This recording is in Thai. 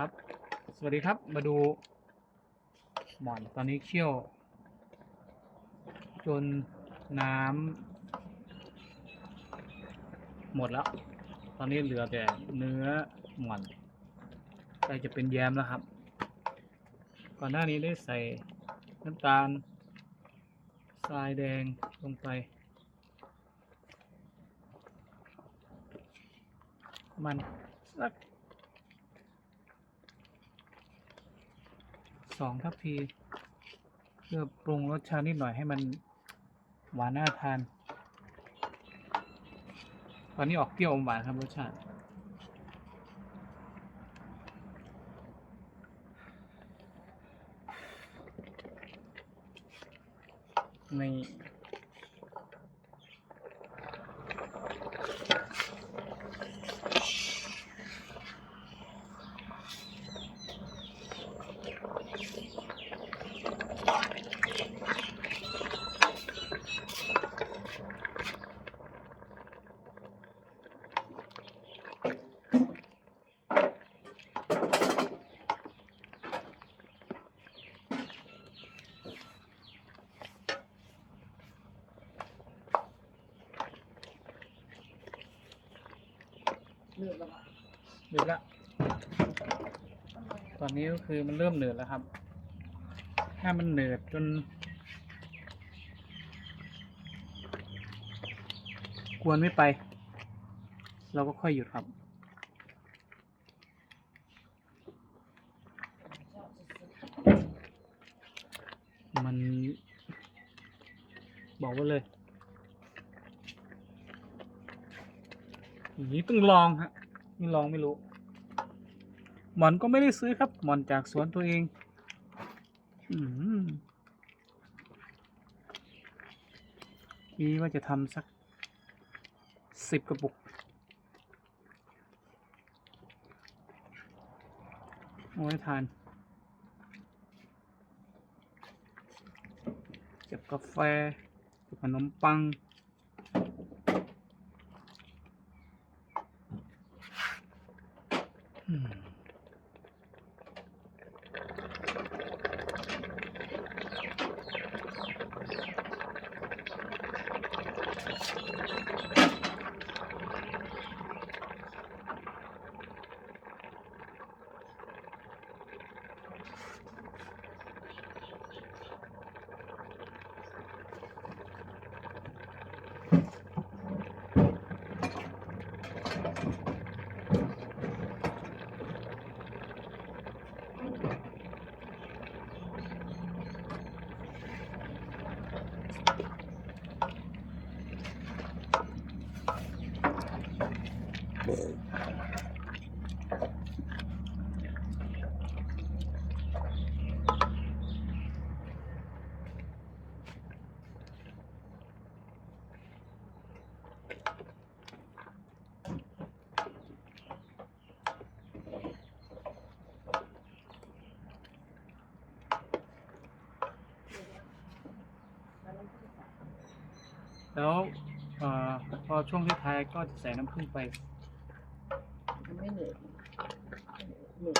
ครับ สวัสดีครับ มาดู หมอนตอนนี้เคี่ยว จนน้ำหมดแล้ว ตอนนี้เหลือแต่เนื้อหมอนใกล้จะเป็นแยมแล้วครับ ก่อนหน้านี้ได้ใส่น้ำตาลทรายแดงลงไปมันสัก สองทัพพีเพื่อปรุงรสชาตินิดหน่อยให้มันหวานน่าทาน ตอนนี้ออกเปรี้ยวอมหวานครับรสชาติ ใน เดือดแล้วตอนนี้ก็คือมันเริ่มเหนืดแล้วครับ ถ้ามันเหนืดจน กวนไม่ไป เราก็ค่อยหยุดครับ มัน บอกไว้เลย อย่างนี้ต้องลองฮะไม่ลองไม่รู้ หมอนก็ไม่ได้ซื้อครับ หมอนจากสวนตัวเอง อืมนี่ว่าจะทำสักสิบกระปุกเอาไว้ทาน เก็บกาแฟเก็บขนมปัง อื แล้วอพอช่วงที่ท้ายก็จะใส่น้ำผึ้งไป มั